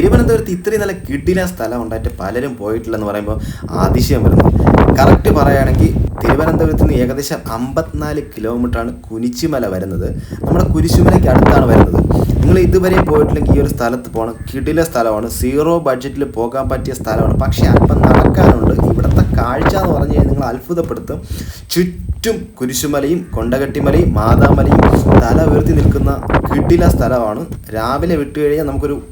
തിരുവനന്തപുരത്ത് ഇത്രയും നല്ല കിടില സ്ഥലം ഉണ്ടായിട്ട് പലരും പോയിട്ടില്ലെന്ന് പറയുമ്പോൾ അതിശയം വരുന്നു. കറക്റ്റ് പറയുകയാണെങ്കിൽ തിരുവനന്തപുരത്ത് നിന്ന് ഏകദേശം അമ്പത്തിനാല് കിലോമീറ്ററാണ് കുനിച്ചുമല വരുന്നത്. നമ്മുടെ കുരിശുമലയ്ക്ക് അടുത്താണ് വരുന്നത്. നിങ്ങൾ ഇതുവരെ പോയിട്ടില്ലെങ്കിൽ ഈ ഒരു സ്ഥലത്ത് പോകണം. കിടില സ്ഥലമാണ്. സീറോ ബഡ്ജറ്റിൽ പോകാൻ പറ്റിയ സ്ഥലമാണ്. പക്ഷേ അല്പം നടക്കാനുണ്ട്. ഇവിടുത്തെ കാഴ്ച എന്ന് പറഞ്ഞു കഴിഞ്ഞാൽ നിങ്ങൾ അത്ഭുതപ്പെടുത്തും. ചുറ്റും കുരിശുമലയും കൊണ്ടകട്ടിമലയും മാതാമലയും തല ഉയർത്തി നിൽക്കുന്ന കിടില സ്ഥലമാണ്. രാവിലെ വിട്ടു കഴിഞ്ഞാൽ നമുക്കൊരു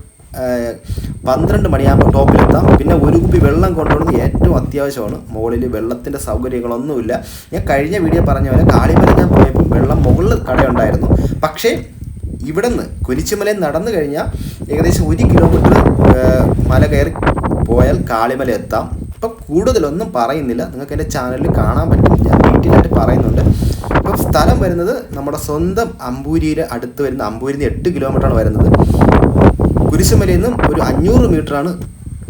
പന്ത്രണ്ട് മണിയാകുമ്പോൾ ടോപ്പിലെത്താം. പിന്നെ ഒരു കുപ്പി വെള്ളം കൊണ്ടുവന്നത് ഏറ്റവും അത്യാവശ്യമാണ്. മുകളിൽ വെള്ളത്തിന്റെ സൗകര്യങ്ങളൊന്നുമില്ല. ഞാൻ കഴിഞ്ഞ വീഡിയോ പറഞ്ഞ പോലെ കാളിമല ഞാൻ പോയപ്പോൾ വെള്ളം മുകളിൽ കടയുണ്ടായിരുന്നു. പക്ഷേ ഇവിടുന്ന് കുരിച്ചുമലയിൽ നടന്നു കഴിഞ്ഞാൽ ഏകദേശം ഒരു കിലോമീറ്റർ മല കയറി പോയാൽ കാളിമല എത്താം. ഇപ്പം കൂടുതലൊന്നും പറയുന്നില്ല. നിങ്ങൾക്ക് എന്റെ ചാനലിൽ കാണാൻ പറ്റും ഞാൻ വീട്ടിലായിട്ട് പറയുന്നുണ്ട്. ഇപ്പം സ്ഥലം വരുന്നത് നമ്മുടെ സ്വന്തം അമ്പൂരിയിൽ അടുത്ത് വരുന്ന അമ്പൂരിൽ നിന്ന് എട്ട് കിലോമീറ്ററാണ് വരുന്നത്. കുരിശുമലയിൽ നിന്നും ഒരു അഞ്ഞൂറ് മീറ്ററാണ്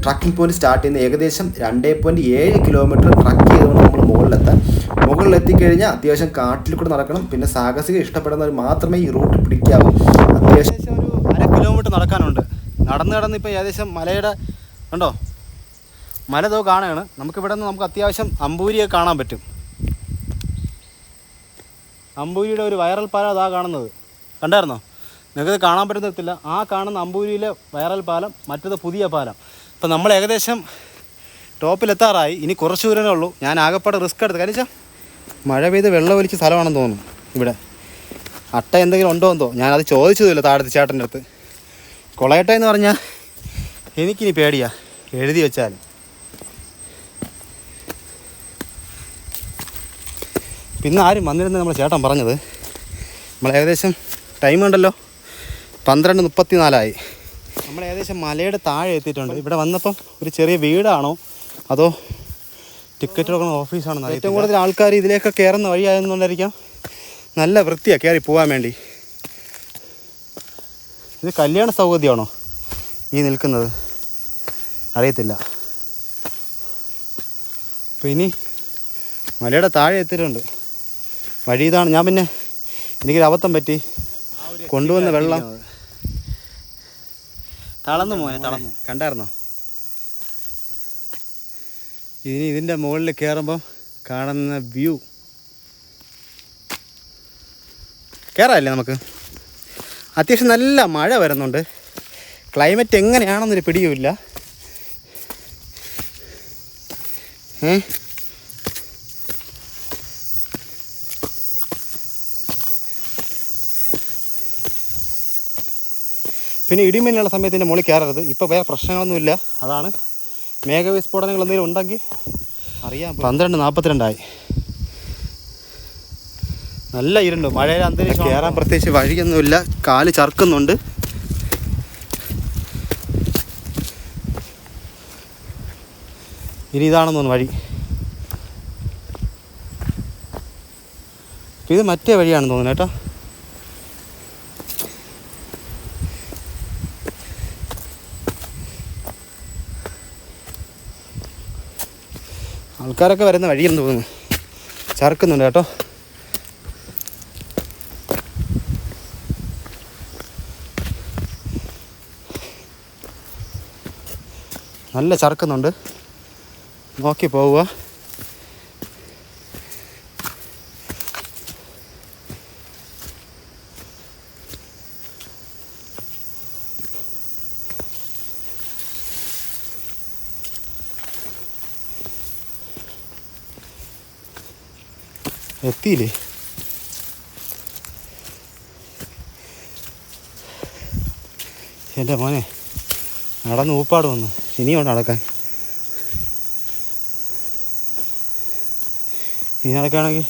ട്രക്കിംഗ് പോയിന്റ് സ്റ്റാർട്ട് ചെയ്യുന്നത്. ഏകദേശം രണ്ടേ പോയിന്റ് ഏഴ് കിലോമീറ്റർ ട്രക്ക് ചെയ്തുകൊണ്ട് നമ്മൾ മുകളിലെത്താം. മുകളിൽ എത്തിക്കഴിഞ്ഞാൽ അത്യാവശ്യം കാട്ടിൽ കൂടെ നടക്കണം. പിന്നെ സാഹസിക ഇഷ്ടപ്പെടുന്നവർ മാത്രമേ ഈ റൂട്ട് പിടിക്കാവൂ. അത്യാവശ്യം ഒരു അര കിലോമീറ്റർ നടക്കാനുണ്ട്. നടന്ന് നടന്ന് ഇപ്പോൾ ഏകദേശം മലയുടെ ഉണ്ടോ മല തോ കാണുകയാണ് നമുക്കിവിടെ നിന്ന് നമുക്ക് അത്യാവശ്യം അമ്പൂരിയൊക്കെ കാണാൻ പറ്റും. അമ്പൂരിയുടെ ഒരു വൈറൽ പാല അതാ കാണുന്നത്. കണ്ടായിരുന്നോ? നിങ്ങൾക്കത് കാണാൻ പറ്റുന്നില്ല ആ കാണുന്ന അമ്പൂരിയിലെ വൈറൽ പാലം മറ്റത് പുതിയ പാലം. ഇപ്പം നമ്മൾ ഏകദേശം ടോപ്പിലെത്താറായി. ഇനി കുറച്ച് ദൂരമേ ഉള്ളൂ. ഞാൻ ആകെപ്പാടെ റിസ്ക് എടുത്ത്. കാര്യം മഴ പെയ്ത് വെള്ളം ഒലിച്ച സ്ഥലമാണെന്ന് തോന്നുന്നു ഇവിടെ. അട്ട എന്തെങ്കിലും ഉണ്ടോ എന്തോ. ഞാനത് ചോദിച്ചതുമില്ല താഴത്തെ ചേട്ടന്റെ അടുത്ത്. കൊളയട്ട എന്ന് പറഞ്ഞാൽ എനിക്കിനി പേടിയാ. എഴുതി വെച്ചാൽ. പിന്നെ ആരും വന്നിരുന്നത് നമ്മൾ ചേട്ടൻ പറഞ്ഞത്. നമ്മൾ ഏകദേശം ടൈം ഉണ്ടല്ലോ. പന്ത്രണ്ട് മുപ്പത്തി നാലായി നമ്മൾ ഏകദേശം മലയുടെ താഴെ എത്തിയിട്ടുണ്ട്. ഇവിടെ വന്നപ്പം ഒരു ചെറിയ വീടാണോ? അതോ ടിക്കറ്റ് കൊടുക്കുന്ന ഓഫീസാണോ ഏറ്റവും കൂടുതൽ ആൾക്കാർ ഇതിലേക്ക് കയറുന്ന വഴിയായിരുന്നുണ്ടായിരിക്കാം നല്ല വൃത്തിയാണ് കയറി പോകാൻ വേണ്ടി. ഇത് കല്യാണ സൗകര്യമാണോ ഈ നിൽക്കുന്നത്? അറിയത്തില്ല. അപ്പോൾ ഇനി മലയുടെ താഴെ എത്തിയിട്ടുണ്ട്. വഴി ഇതാണ്. ഞാൻ പിന്നെ എനിക്കൊരു അബദ്ധം പറ്റി. കൊണ്ടുവന്ന വെള്ളം തളർന്നു മോനെ തളന്നു. കണ്ടായിരുന്നോ? ഇനി ഇതിന്റെ മുകളിൽ കയറുമ്പം കാണുന്ന വ്യൂ. കയറാമല്ലേ നമുക്ക്? അത്യാവശ്യം നല്ല മഴ വരുന്നുണ്ട്. ക്ലൈമറ്റ് എങ്ങനെയാണെന്നൊരു പിടിയുമില്ല. ഏ? പിന്നെ ഇടിമിന്നലുള്ള ഇതിന്റെ മുകളിൽ കയറരുത്. ഇപ്പോൾ വേറെ പ്രശ്നങ്ങളൊന്നുമില്ല. അതാണ് മേഘവിസ്ഫോടനങ്ങൾ എന്തെങ്കിലും ഉണ്ടെങ്കിൽ അറിയാം പന്ത്രണ്ട് നാൽപ്പത്തിരണ്ടായി നല്ല ഇരുണ്ട്. മഴയിൽ അന്തരീക്ഷം കയറാൻ പ്രത്യേകിച്ച് വഴിയൊന്നുമില്ല. കാൽ ചർക്കുന്നുണ്ട് ഇനി ഇതാണെന്ന് തോന്നുന്നു വഴി. ഇത് മറ്റേ വഴിയാണെന്ന് തോന്നുന്നു കേട്ടോ. ആൾക്കാരൊക്കെ വരുന്ന വഴിയെന്ന് തോന്നുന്നു. ചർക്കുന്നുണ്ട് കേട്ടോ. നല്ല ചർക്കുന്നുണ്ട്. നോക്കി പോവുക. എത്തിയില്ലേ? എന്റെ മോനെ നടന്ന് ഊപ്പാട് വന്നു. ഇനിയുണ്ട് നടക്കാൻ. ഇനി നടക്കുകയാണെങ്കിൽ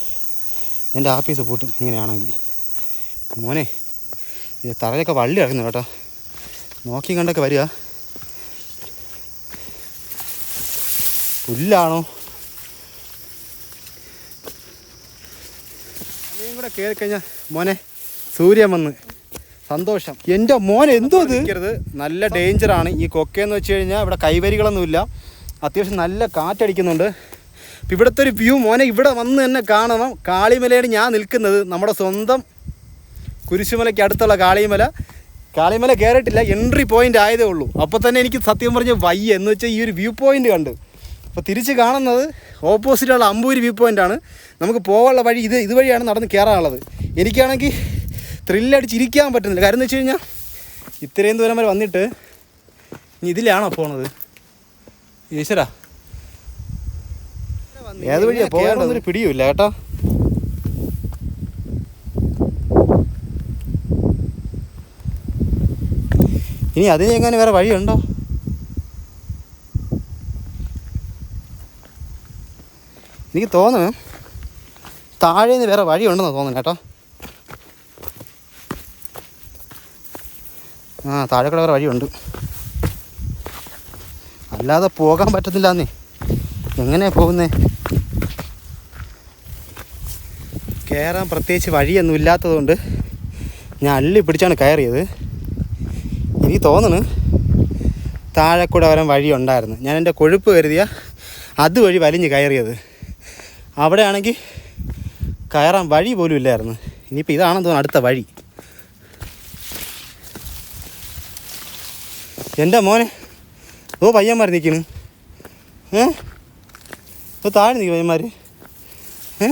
എന്റെ ആഫീസ് പൂട്ടും. ഇങ്ങനെയാണെങ്കിൽ. മോനെ ഇത് തറയൊക്കെ വള്ളി കിടക്കുന്നു കേട്ടോ. നോക്കി കണ്ടൊക്കെ വരിക. പുല്ലാണോ അല്ലെങ്കിൽ കൂടെ കയറി കഴിഞ്ഞാൽ മോനെ സൂര്യൻ വന്ന് സന്തോഷം. എന്റെ മോൻ എന്തോ അത് നല്ല ഡേഞ്ചർ ആണ്. ഈ കൊക്കയെന്ന് വെച്ച് കഴിഞ്ഞാൽ ഇവിടെ കൈവരികളൊന്നുമില്ല. അത്യാവശ്യം നല്ല കാറ്റടിക്കുന്നുണ്ട്. അപ്പം ഇവിടുത്തെ ഒരു വ്യൂ മോനെ ഇവിടെ വന്ന് തന്നെ കാണണം. കാളിമലയാണ് ഞാൻ നിൽക്കുന്നത് നമ്മുടെ സ്വന്തം കുരിശുമലയ്ക്ക് അടുത്തുള്ള കാളിമല. കാളിമല കയറിയിട്ടില്ല എൻട്രി പോയിന്റ് ആയതേ ഉള്ളൂ. അപ്പോൾ തന്നെ എനിക്ക് സത്യം പറഞ്ഞ് വയ്യ. എന്ന് വെച്ചാൽ ഈ ഒരു വ്യൂ പോയിന്റ് കണ്ട്. അപ്പോൾ തിരിച്ച് കാണുന്നത് ഓപ്പോസിറ്റുള്ള അമ്പൂരി വ്യൂ പോയിന്റ് ആണ്. നമുക്ക് പോകാനുള്ള വഴി ഇത് ഇതുവഴിയാണ് നടന്ന് കയറാനുള്ളത് എനിക്കാണെങ്കിൽ ത്രില്ലടിച്ച് ഇരിക്കാൻ പറ്റുന്നില്ല. കാര്യം എന്ന് വെച്ച് കഴിഞ്ഞാൽ ഇത്രയും ദൂരം വരെ വന്നിട്ട് ഇനി ഇതിലാണോ പോണത്? ഈശ്വരാ. ഏത് വഴിയാ പോകാനൊന്നൊരു പിടിയുമില്ല കേട്ടോ. ഇനി അതിന് എങ്ങനെ വേറെ വഴിയുണ്ടോ? എനിക്ക് തോന്നുന്നു താഴെ നിന്ന് വേറെ വഴിയുണ്ടെന്ന് തോന്നുന്നു കേട്ടോ. ആ താഴെ കൂടെ വേറെ വഴിയുണ്ട്. അല്ലാതെ പോകാൻ പറ്റത്തില്ല എന്നേ എങ്ങനെയാ പോകുന്നേ? കയറാൻ പ്രത്യേകിച്ച് വഴിയൊന്നും ഇല്ലാത്തതുകൊണ്ട് ഞാൻ അള്ളി പിടിച്ചാണ് കയറിയത്. എനിക്ക് തോന്നുന്നു താഴെ കൂടെ വരാൻ വഴിയുണ്ടായിരുന്നു. ഞാൻ എന്റെ കൊഴുപ്പ് കരുതിയ അതുവഴി വലിഞ്ഞ് കയറിയത്. അവിടെയാണെങ്കിൽ കയറാൻ വഴി പോലും ഇല്ലായിരുന്നു. ഇനിയിപ്പോൾ ഇതാണെന്ന് തോന്നുന്നു അടുത്ത വഴി. എന്റെ മോനെ ഓ പയ്യന്മാർ നിൽക്കണ് ഏ? ഓ താഴെ നിൽക്കും പയ്യന്മാർ ഏ?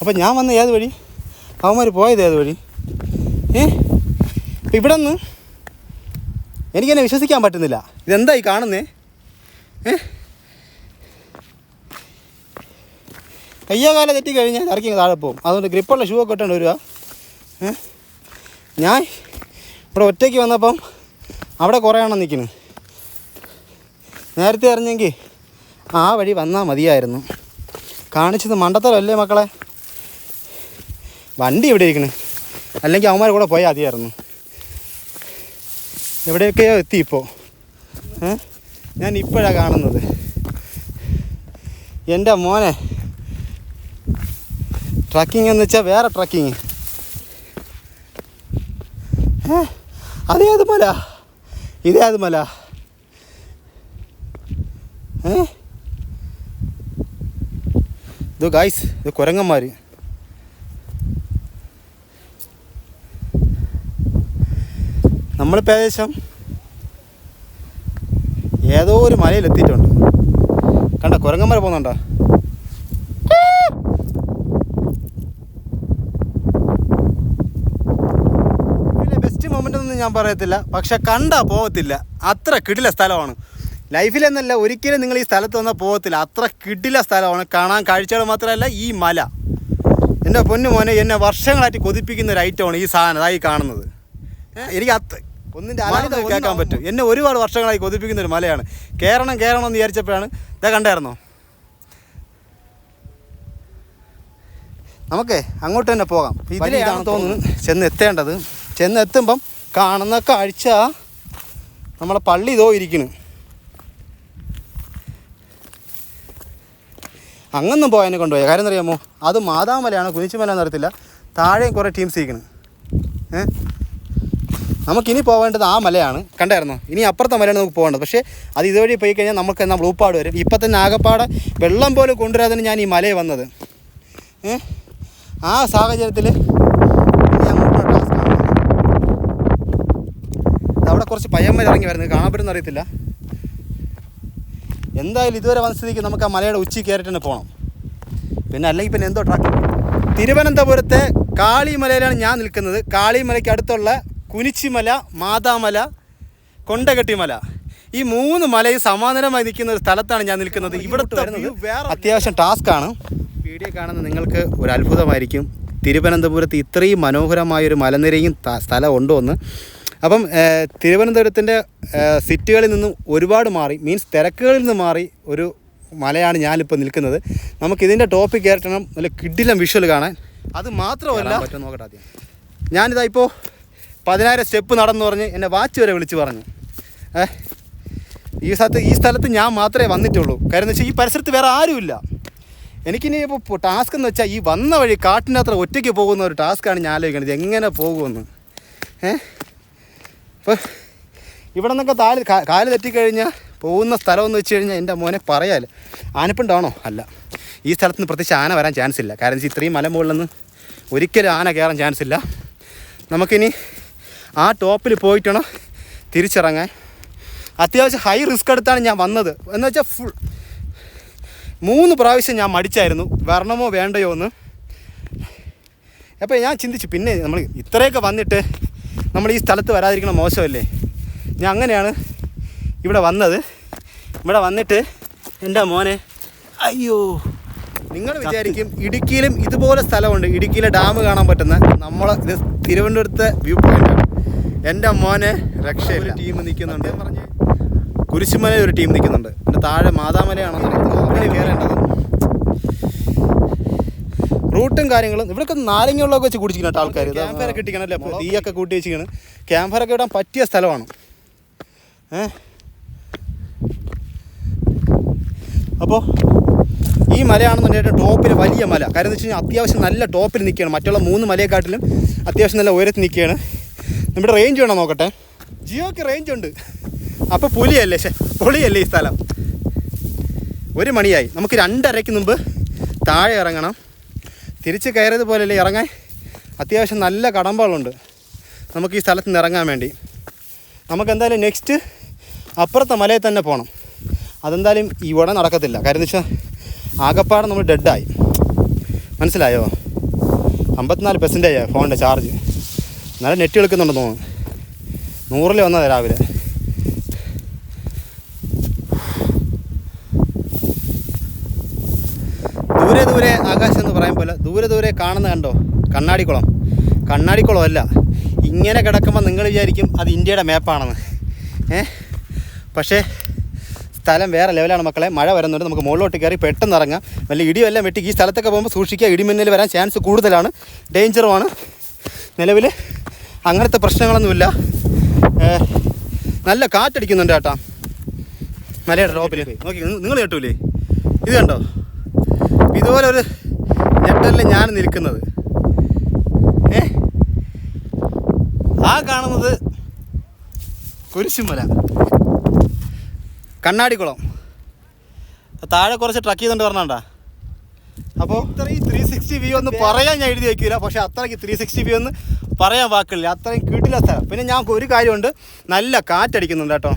അപ്പം ഞാൻ വന്ന ഏത് വഴി? അവന്മാർ പോയത് ഏത് വഴി? ഏ? ഇപ്പം ഇവിടെ നിന്ന് എനിക്കെന്നെ വിശ്വസിക്കാൻ പറ്റുന്നില്ല. ഇതെന്തായി കാണുന്നേ? ഏ? കയ്യോ കാലം തെറ്റി കഴിഞ്ഞാൽ ഇറക്കി താഴെ പോകും. അതുകൊണ്ട് ഗ്രിപ്പുള്ള ഷൂ ഒക്കെ ഇട്ടുകൊണ്ട് വരിക. ഞാൻ ഇവിടെ ഒറ്റയ്ക്ക് വന്നപ്പം അവിടെ കുറേ എണ്ണം നിൽക്കുന്നു. നേരത്തെ അറിഞ്ഞെങ്കിൽ ആ വഴി വന്നാൽ മതിയായിരുന്നു. കാണിച്ചത് മണ്ടത്തലല്ലേ മക്കളെ? വണ്ടി ഇവിടെ ഇരിക്കുന്നു അല്ലെങ്കിൽ അവന്മാർ കൂടെ പോയാൽ മതിയായിരുന്നു. എവിടെയൊക്കെയോ എത്തി ഇപ്പോൾ. ഞാൻ ഇപ്പോഴാണ് കാണുന്നത്. എന്റെ മോനെ ട്രക്കിംഗ് എന്ന് വെച്ചാൽ വേറെ ട്രക്കിങ് അതേ അതേത് മല? ഇതേത് മല? ഏ? ഇത് ഗായ്സ് ഇത് കുരങ്ങന്മാർ നമ്മളിപ്പോൾ ഏകദേശം ഏതോ ഒരു മലയിൽ എത്തിയിട്ടുണ്ട് കണ്ട കുരങ്ങന്മാർ പോകുന്നുണ്ടോ? പിന്നെ ഒന്നും ഞാൻ പറയത്തില്ല. പക്ഷെ കണ്ടാൽ പോകത്തില്ല അത്ര കിടില സ്ഥലമാണ്. ലൈഫിലെന്നല്ല ഒരിക്കലും നിങ്ങൾ ഈ സ്ഥലത്ത് വന്നാൽ പോകത്തില്ല അത്ര കിടില സ്ഥലമാണ്. കാണാൻ കാഴ്ചകൾ മാത്രമല്ല ഈ മല. എന്റെ പൊന്നു മോനെ എന്നെ വർഷങ്ങളായിട്ട് കൊതിപ്പിക്കുന്ന ഒരു ഐറ്റമാണ് ഈ സാധനം. അതായി കാണുന്നത്. എനിക്ക് അത്ര ഒന്നിന്റെ അലാതെ കേൾക്കാൻ പറ്റും. എന്നെ ഒരുപാട് വർഷങ്ങളായി കൊതിപ്പിക്കുന്ന ഒരു മലയാണ്. കയറണം കയറണം എന്ന് വിചാരിച്ചപ്പോഴാണ് ഇതാ കണ്ടായിരുന്നോ? നമുക്കേ അങ്ങോട്ട് തന്നെ പോകാം. ഇതിലെയാണ് തോന്നുന്നു. ചെന്ന് എത്തേണ്ടത് ചെന്ന് എത്തുമ്പം കാണുന്ന കാഴ്ച നമ്മളെ പള്ളി ഇതോ ഇരിക്കണ്. അങ്ങൊന്നും പോയതിനെ കൊണ്ടുപോയ. കാര്യം അറിയാമോ അത് മാതാമലയാണ്? കുനിച്ചുമല അറിയത്തില്ല. താഴെയും കുറേ ടീംസ് ഇരിക്കണ്. നമുക്കിനി പോകേണ്ടത് ആ മലയാണ്. കണ്ടായിരുന്നോ? ഇനി അപ്പുറത്തെ മലയാണ് നമുക്ക് പോകേണ്ടത്. പക്ഷേ അത് ഇതുവഴി പോയി കഴിഞ്ഞാൽ നമുക്ക് എന്നാൽ ബ്ലൂപ്പാട് വരും. ഇപ്പം തന്നെ ആകപ്പാടെ വെള്ളം പോലും കൊണ്ടുവരാതെ ഞാൻ ഈ മലയിൽ വന്നത്. ആ സാഹചര്യത്തിൽ ഇനി അങ്ങോട്ടുള്ള task ആണ്. ദാ അവിടെ കുറച്ച് പയ്യന്മാർ ഇറങ്ങി വരുന്നത് കാണാൻ പറ്റുന്ന അറിയത്തില്ല. എന്തായാലും ഇതുവരെ വന്ന സ്ഥിതിക്ക് നമുക്ക് ആ മലയുടെ ഉച്ചി കയറിയിട്ട് തന്നെ പോകണം പിന്നെ അല്ലെങ്കിൽ പിന്നെ എന്തോ ട്രാക്ക് തിരുവനന്തപുരത്തെ കാളിമലയിലാണ് ഞാൻ നിൽക്കുന്നത്. കാളിമലയ്ക്ക് അടുത്തുള്ള കുനിച്ചിമല മാതാമല കൊണ്ടകെട്ടിമല. ഈ മൂന്ന് മലയും സമാന്തരമായി നിൽക്കുന്ന ഒരു സ്ഥലത്താണ് ഞാൻ നിൽക്കുന്നത്. ഇവിടുത്തെ അത്യാവശ്യം ടാസ്ക്കാണ് വീഡിയോ കാണുന്ന നിങ്ങൾക്ക് ഒരു അത്ഭുതമായിരിക്കും. തിരുവനന്തപുരത്ത് ഇത്രയും മനോഹരമായൊരു മലനിരയും സ്ഥലം ഉണ്ടോ എന്ന് അപ്പം ഏഹ്, തിരുവനന്തപുരത്തിന്റെ സിറ്റികളിൽ നിന്നും ഒരുപാട് മാറി മീൻസ് തിരക്കുകളിൽ നിന്ന് മാറി ഒരു മലയാണ് ഞാനിപ്പോൾ നിൽക്കുന്നത്. നമുക്ക് ഇതിന്റെ ടോപ്പിക് കയറ്റണം നല്ല കിഡിലം വിഷ്വൽ കാണാൻ. അത് മാത്രമല്ല നോക്കട്ടെ ആദ്യം. ഞാനിതാ ഇപ്പോൾ പതിനായിരം സ്റ്റെപ്പ് നടന്നു പറഞ്ഞ് എന്നെ വാച്ച് വരെ വിളിച്ച് പറഞ്ഞു. ഏ ഈ സ്ഥലത്ത് ഈ സ്ഥലത്ത് ഞാൻ മാത്രമേ വന്നിട്ടുള്ളൂ. കാര്യം എന്ന് വെച്ചാൽ ഈ പരിസരത്ത് വേറെ ആരുമില്ല. എനിക്കിനി ഇപ്പോൾ ടാസ്ക് എന്ന് വെച്ചാൽ ഈ വന്ന വഴി കാട്ടിനത്ര ഒറ്റയ്ക്ക് പോകുന്ന ഒരു ടാസ്ക്കാണ് ഞാൻ ആലോചിക്കുന്നത് എങ്ങനെ പോകുമെന്ന്? ഏ അപ്പോൾ ഇവിടെ നിന്നൊക്കെ താൽ കാൽ തെറ്റിക്കഴിഞ്ഞാൽ പോകുന്ന സ്ഥലം എന്ന് വെച്ച് കഴിഞ്ഞാൽ എന്റെ മോനെ പറയാൽ ആനപ്പിണ്ടാണോ? അല്ല. ഈ സ്ഥലത്ത് നിന്ന് പ്രത്യേകിച്ച് ആന വരാൻ ചാൻസ് ഇല്ല. കാരണം ഇത്രയും മലമുകളിൽ നിന്ന് ഒരിക്കലും ആന കയറാൻ ചാൻസ് ഇല്ല. നമുക്കിനി ആ ടോപ്പിൽ പോയിട്ട് തിരിച്ചിറങ്ങാൻ. അത്യാവശ്യം ഹൈ റിസ്ക് എടുത്താണ് ഞാൻ വന്നത്. എന്ന് വെച്ചാൽ ഫുൾ മൂന്ന് പ്രാവശ്യം ഞാൻ മടിച്ചായിരുന്നു. വരണമോ വേണ്ടയോ എന്ന്. അപ്പോൾ ഞാൻ ചിന്തിച്ചു പിന്നെ നമ്മൾ ഇത്രയൊക്കെ വന്നിട്ട് നമ്മൾ ഈ സ്ഥലത്ത് വരാതിരിക്കണം മോശമല്ലേ? ഞാൻ അങ്ങനെയാണ് ഇവിടെ വന്നത്. ഇവിടെ വന്നിട്ട് എന്റെ മോനെ അയ്യോ നിങ്ങൾ വിചാരിക്കും ഇടുക്കിയിലും ഇതുപോലെ സ്ഥലമുണ്ട്. ഇടുക്കിയിലെ ഡാം കാണാൻ പറ്റുന്ന നമ്മൾ ഇത് തിരുവനന്തപുരത്തെ വ്യൂ പോയിന്റാണ് എന്റെ മോനെ രക്ഷയില്ല. ടീം നിൽക്കുന്നുണ്ട്. പറഞ്ഞ് കുരിശുമല ഒരു ടീം നിൽക്കുന്നുണ്ട്. എന്റെ താഴെ മാതാമലയാണെന്ന് അങ്ങനെ കയറേണ്ടത്. റൂട്ടും കാര്യങ്ങളും ഇവിടെയൊക്കെ നാരങ്ങ വെള്ളമൊക്കെ വെച്ച് കുടിച്ചിരിക്കണം ആൾക്കാർ ക്യാമ്പറൊക്കെ ഇട്ടിക്കണല്ലേ അപ്പോൾ? തീയൊക്കെ കൂട്ടി വെച്ചിരിക്കണം. ക്യാമ്പറൊക്കെ ഇടാൻ പറ്റിയ സ്ഥലമാണ്. ഏഹ് അപ്പോൾ ഈ മലയാണെന്നുണ്ടെങ്കിൽ ടോപ്പിൽ വലിയ മല. കാര്യം എന്ന് വെച്ച് കഴിഞ്ഞാൽ അത്യാവശ്യം നല്ല ടോപ്പിൽ നിൽക്കുകയാണ്. മറ്റുള്ള മൂന്ന് മലയെക്കാട്ടിലും അത്യാവശ്യം നല്ല ഉയരത്തിൽ നിൽക്കുകയാണ്. നമ്മുടെ റേഞ്ച് വേണോ നോക്കട്ടെ? ജിയോക്ക് റേഞ്ച് ഉണ്ട്. അപ്പോൾ പുലിയല്ലേ ശേ പൊളിയല്ലേ ഈ സ്ഥലം? ഒരു മണിയായി. നമുക്ക് രണ്ടരയ്ക്ക് മുമ്പ് താഴെ ഇറങ്ങണം. തിരിച്ച് കയറിയത് പോലെയല്ലേ ഇറങ്ങാൻ? അത്യാവശ്യം നല്ല കടമ്പകളുണ്ട്. നമുക്ക് ഈ സ്ഥലത്ത് നിന്ന് ഇറങ്ങാൻ വേണ്ടി. നമുക്ക് എന്തായാലും നെക്സ്റ്റ് അപ്പുറത്തെ മലയിൽ തന്നെ പോകണം അതെന്തായാലും ഇവിടെ നടക്കത്തില്ല. കാര്യം വെച്ചാൽ ആകപ്പാടെ നമ്മൾ ഡെഡായി മനസ്സിലായോ? അമ്പത്തിനാല് പെർസെന്റേജ് ഫോണിന്റെ ചാർജ് നല്ല നെറ്റ് എടുക്കുന്നുണ്ടെന്ന് തോന്നുന്നു. നൂറിൽ വന്നത് രാവിലെ ദൂരെ ദൂരെ ആകാശം എന്ന് പറയും പോലെ ദൂരെ ദൂരെ കാണുന്ന കണ്ടോ? കണ്ണാടിക്കുളം. കണ്ണാടിക്കുളം അല്ല. ഇങ്ങനെ കിടക്കുമ്പോൾ നിങ്ങൾ വിചാരിക്കും അത് ഇന്ത്യയുടെ മാപ്പാണെന്ന് ഏ? പക്ഷേ സ്ഥലം വേറെ ലെവലാണ് മക്കളെ. മഴ വരുന്നുണ്ട്. നമുക്ക് മുകളിലോട്ട് കയറി പെട്ടെന്ന് ഇറങ്ങാം. വല്ല ഇടിയെല്ലാം വെട്ടി ഈ സ്ഥലത്തൊക്കെ പോകുമ്പോൾ സൂക്ഷിക്കുക. ഇടിമിന്നൽ വരാൻ ചാൻസ് കൂടുതലാണ്. ഡേഞ്ചറുമാണ് നിലവിൽ അങ്ങനത്തെ പ്രശ്നങ്ങളൊന്നുമില്ല. നല്ല കാറ്റടിക്കുന്നുണ്ട് ചേട്ടാ മലയുടെ ടോപ്പിൽ നോക്കി നിങ്ങൾ കേട്ടൂലേ? ഇത് കണ്ടോ? ഇതുപോലെ ഒരു ഞെട്ടലിൽ ഞാൻ നിൽക്കുന്നത്? ഏ? ആ കാണുന്നത് കുരിശുമല. കണ്ണാടിക്കുളം. താഴെ കുറച്ച് ട്രക്ക് ചെയ്തുകൊണ്ട് പറഞ്ഞാണ്ടാ അപ്പോൾ ഇത്രയും ത്രീ സിക്സ്റ്റി വ്യൂ ഒന്ന് പറയാൻ ഞാൻ എഴുതി വയ്ക്കില്ല പക്ഷേ അത്രയ്ക്ക് ത്രീ സിക്സ്റ്റി വ്യൂ ഒന്ന് പറയാൻ വാക്കില്ല. അത്രയും കിട്ടില്ല സ്ഥലം. പിന്നെ ഞാൻ ഒരു കാര്യമുണ്ട്. നല്ല കാറ്റടിക്കുന്നുണ്ട് കേട്ടോ.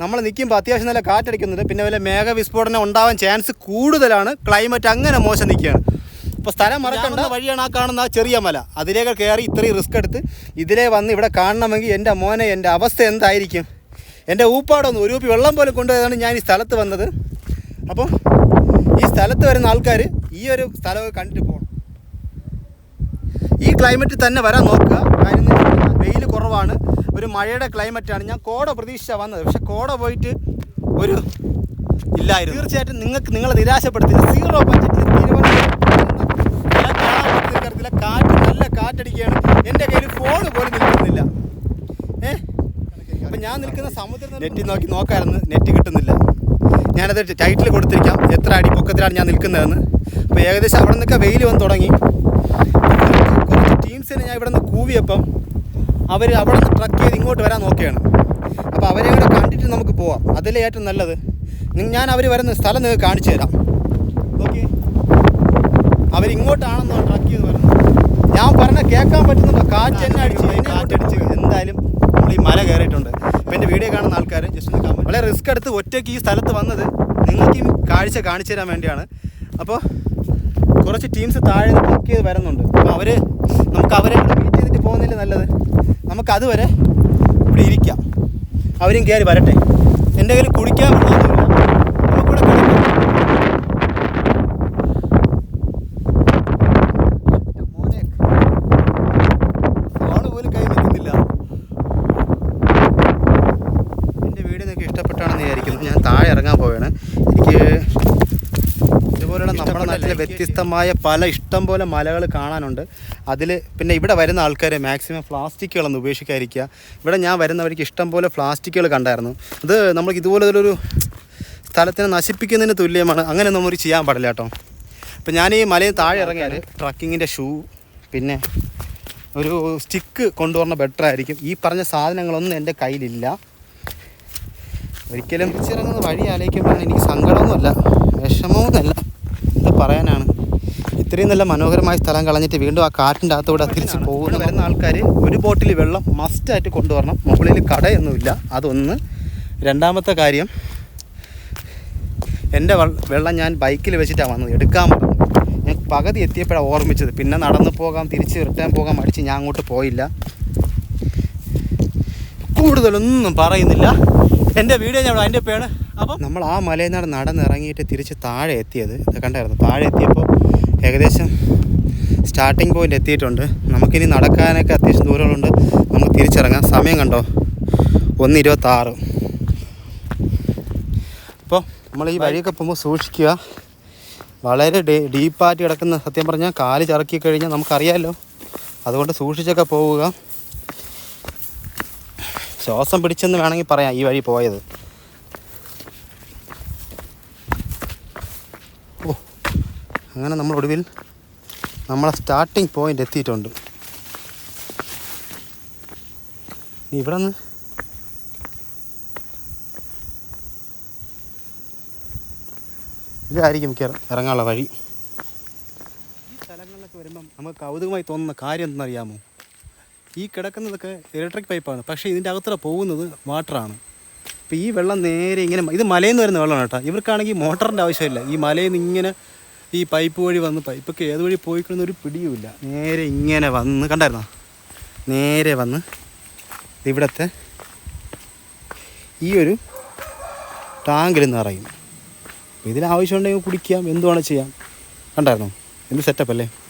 നമ്മൾ നിൽക്കുമ്പോൾ അത്യാവശ്യം നല്ല കാറ്റടിക്കുന്നുണ്ട്. പിന്നെ വല്ല മേഘവിസ്ഫോടനം ഉണ്ടാവാൻ ചാൻസ് കൂടുതലാണ്. ക്ലൈമറ്റ് അങ്ങനെ മോശം നിൽക്കുകയാണ്. അപ്പോൾ സ്ഥലം മറക്കേണ്ട. വഴിയാണ് ആ കാണുന്ന ആ ചെറിയ മല. അതിലേക്ക് കയറി ഇത്രയും റിസ്ക് എടുത്ത് ഇതിലേ വന്ന് ഇവിടെ കാണണമെങ്കിൽ എന്റെ മോനെ എന്റെ അവസ്ഥ എന്തായിരിക്കും? എന്റെ ഊപ്പാടൊന്ന് ഒരു കുപ്പി വെള്ളം പോലും കൊണ്ടുപോയതാണ് ഞാൻ ഈ സ്ഥലത്ത് വന്നത്. അപ്പോൾ ഈ സ്ഥലത്ത് വരുന്ന ആൾക്കാർ ഈ ഒരു സ്ഥലമൊക്കെ കണ്ടിട്ട് പോകണം. ഈ ക്ലൈമറ്റിൽ തന്നെ വരാൻ നോക്കുക. കാര്യം വെയിൽ കുറവാണ്. ഒരു മഴയുടെ ക്ലൈമറ്റാണ് ഞാൻ കോട പ്രതീക്ഷിച്ച വന്നത്. പക്ഷെ കോട പോയിട്ട് ഒരു ഇല്ലായിരുന്നു. തീർച്ചയായിട്ടും നിങ്ങൾക്ക് നിങ്ങളെ നിരാശപ്പെടുത്തില്ല. സീറോ ബഡ്ജറ്റിൽ തിരുവനന്തപുരത്ത് കാറ്റ് നല്ല കാറ്റടിക്കുകയാണ്. എന്റെ കയ്യിൽ ഫോൺ പോലും നിൽക്കുന്നില്ല. ഏ? അപ്പം ഞാൻ നിൽക്കുന്ന സമുദ്രം നെറ്റിൽ നോക്കി നോക്കായിരുന്നു. നെറ്റ് കിട്ടുന്നില്ല. ഞാനത് ടൈറ്റിൽ കൊടുത്തിരിക്കാം. എത്ര അടി പൊക്കത്തിലാണ് ഞാൻ നിൽക്കുന്നതെന്ന്. അപ്പോൾ ഏകദേശം അവിടെ നിന്നൊക്കെ വെയിൽ വന്ന് തുടങ്ങി. കുറച്ച് കുറച്ച് ടീംസിനെ ഞാൻ ഇവിടെ നിന്ന് കൂവിയപ്പം അവർ അവിടെ നിന്ന് ട്രക്ക് ചെയ്ത് ഇങ്ങോട്ട് വരാൻ നോക്കുകയാണ് അപ്പോൾ അവരെ കൂടെ കണ്ടിട്ട് നമുക്ക് പോവാം. അതിലേ ഏറ്റവും നല്ലത്. ഞാൻ അവർ വരുന്ന സ്ഥലം നിങ്ങൾക്ക് കാണിച്ചു തരാം. ഓക്കെ അവരിങ്ങോട്ടാണെന്നോ ട്രക്ക് ചെയ്ത് വരുന്നത്. ഞാൻ പറഞ്ഞ കേൾക്കാൻ പറ്റുന്നുണ്ടോ? കാറ്റ് തന്നെ അടിച്ച് കാറ്റടിച്ച് എന്തായാലും നമ്മൾ ഈ മല കയറിയിട്ടുണ്ട്. അപ്പോൾ എന്റെ വീഡിയോ കാണുന്ന ആൾക്കാർ ജസ്റ്റ് ഒന്ന് comment. വളരെ റിസ്ക് എടുത്ത് ഒറ്റയ്ക്ക് ഈ സ്ഥലത്ത് വന്നത് നിങ്ങൾക്ക് ഈ കാഴ്ച കാണിച്ചു തരാൻ വേണ്ടിയാണ്. അപ്പോൾ കുറച്ച് ടീംസ് താഴെ നിന്ന് ട്രക്ക് ചെയ്ത് വരുന്നുണ്ട്. അപ്പോൾ അവർ നമുക്ക് അവരെ മീറ്റ് ചെയ്തിട്ട് പോകുന്നില്ല നല്ലത്. നമുക്ക് അതുവരെ ഇവിടെ ഇരിക്കാം. അവരും കയറി വരട്ടെ. എന്റെ കയ്യിൽ കുടിക്കാൻ വെള്ളമൊന്നുമില്ല നമുക്കിവിടെ കിടക്കാം. മോനെ. ഫോണ് പോലും കൈ നിൽക്കുന്നില്ല. എന്റെ നിങ്ങൾക്ക് ഇഷ്ടപ്പെട്ടാണെന്ന് വിചാരിക്കുന്നു. ഞാൻ താഴെ ഇറങ്ങാൻ പോവുകയാണ്. എനിക്ക് ഇതുപോലുള്ള നമ്മുടെ നാട്ടിലെ വ്യത്യസ്തമായ പല ഇഷ്ടം പോലെ മലകൾ കാണാനുണ്ട്. അതിൽ പിന്നെ ഇവിടെ വരുന്ന ആൾക്കാർ മാക്സിമം പ്ലാസ്റ്റിക്കുകളൊന്നും ഉപേക്ഷിക്കാതിരിക്കുക. ഇവിടെ ഞാൻ വരുന്നവർക്ക് ഇഷ്ടം പോലെ പ്ലാസ്റ്റിക്കുകൾ കണ്ടായിരുന്നു. അത് നമുക്ക് ഇതുപോലെ ഒരു സ്ഥലത്തിനെ നശിപ്പിക്കുന്നതിന് തുല്യമാണ്. അങ്ങനെ നമ്മൾ ചെയ്യാൻ പാടില്ല കേട്ടോ. അപ്പം ഞാൻ ഈ മലയിൽ താഴെ ഇറങ്ങിയാൽ ട്രക്കിങ്ങിന്റെ ഷൂ പിന്നെ ഒരു സ്റ്റിക്ക് കൊണ്ടുവരണ ബെറ്റർ ആയിരിക്കും. ഈ പറഞ്ഞ സാധനങ്ങളൊന്നും എന്റെ കയ്യിലില്ല. ഒരിക്കലും ഇറങ്ങുന്ന വഴി ആലോചിക്കുമ്പോഴാണ് എനിക്ക് സങ്കടമൊന്നുമല്ല വിഷമമൊന്നുമല്ല. എന്ത് പറയാനാണ്. ഇത്രയും നല്ല മനോഹരമായ സ്ഥലം കളഞ്ഞിട്ട് വീണ്ടും ആ കാറ്റിന്റെ അകത്തൂടെ തിരിച്ച് പോകുന്ന വരുന്ന ആൾക്കാർ ഒരു ബോട്ടിൽ വെള്ളം മസ്റ്റായിട്ട് കൊണ്ടുവരണം. മുകളിൽ കടയൊന്നുമില്ല. അതൊന്ന്. രണ്ടാമത്തെ കാര്യം എന്റെ വെള്ളം ഞാൻ ബൈക്കിൽ വെച്ചിട്ടാണ് വന്നത്. എടുക്കാൻ പറഞ്ഞു ഞാൻ പകുതി എത്തിയപ്പോഴാണ് ഓർമ്മിച്ചത്. പിന്നെ നടന്നു പോകാം തിരിച്ച് റിട്ടേൺ പോകാൻ മടിച്ച് ഞാൻ അങ്ങോട്ട് പോയില്ല. കൂടുതലൊന്നും പറയുന്നില്ല. എന്റെ വീഡിയോ ഞാൻ അതിന്റെ പേണ് അപ്പം നമ്മൾ ആ മലയിൽ നിന്നാണ് നടന്നിറങ്ങിയിട്ട് തിരിച്ച് താഴെ എത്തിയത്. കണ്ടായിരുന്നു. താഴെ എത്തിയപ്പോൾ ഏകദേശം സ്റ്റാർട്ടിംഗ് പോയിന്റ് എത്തിയിട്ടുണ്ട്. നമുക്കിനി നടക്കാനൊക്കെ അത്യാവശ്യം ദൂരമുണ്ട് നമുക്ക് തിരിച്ചിറങ്ങാം. സമയം കണ്ടോ? ഒന്ന് ഇരുപത്താറ് അപ്പോൾ നമ്മൾ ഈ വഴിയൊക്കെ പോകുമ്പോൾ സൂക്ഷിക്കുക. വളരെ ഡീ ഡീപ്പായിട്ട് കിടക്കുന്ന സത്യം പറഞ്ഞാൽ കാൽ ചിറക്കി കഴിഞ്ഞാൽ നമുക്കറിയാമല്ലോ അതുകൊണ്ട് സൂക്ഷിച്ചൊക്കെ പോവുക. ശ്വാസം പിടിച്ചെന്ന് വേണമെങ്കിൽ പറയാം ഈ വഴി പോയത്. അങ്ങനെ നമ്മൾ ഒടുവിൽ നമ്മളെ സ്റ്റാർട്ടിങ് പോയിന്റ് എത്തിയിട്ടുണ്ട്. ഇവിടെ നിന്ന് ഇതായിരിക്കും ഇറങ്ങാനുള്ള വഴി. ഈ സ്ഥലങ്ങളിലൊക്കെ വരുമ്പം നമുക്ക് കൗതുകമായി തോന്നുന്ന കാര്യം എന്തെന്നറിയാമോ? ഈ കിടക്കുന്നതൊക്കെ ഇലക്ട്രിക് പൈപ്പാണ് പക്ഷേ ഇതിന്റെ അകത്തൂടെ പോകുന്നത് വാട്ടറാണ് അപ്പോൾ ഈ വെള്ളം നേരെ ഇങ്ങനെ ഇത് മലയിൽ നിന്ന് വരുന്ന വെള്ളമാണ് കേട്ടോ. ഇവർക്കാണെങ്കിൽ മോട്ടറിന്റെ ആവശ്യമില്ല. ഈ മലയിൽ നിന്ന് ഇങ്ങനെ ഈ പൈപ്പ് വഴി വന്ന് പൈപ്പൊക്കെ ഏത് വഴി പോയിക്കണമെന്ന് ഒരു പിടിയുമില്ല. നേരെ ഇങ്ങനെ വന്ന് കണ്ടായിരുന്നോ? നേരെ വന്ന് ഇവിടുത്തെ ഈ ഒരു ടാങ്കിൽ നിറയും ഇതിന് ആവശ്യമുണ്ടെങ്കിൽ കുടിക്കാം എന്തുവാണ് ചെയ്യാം. കണ്ടായിരുന്നോ? എന്ത് സെറ്റപ്പ് അല്ലേ?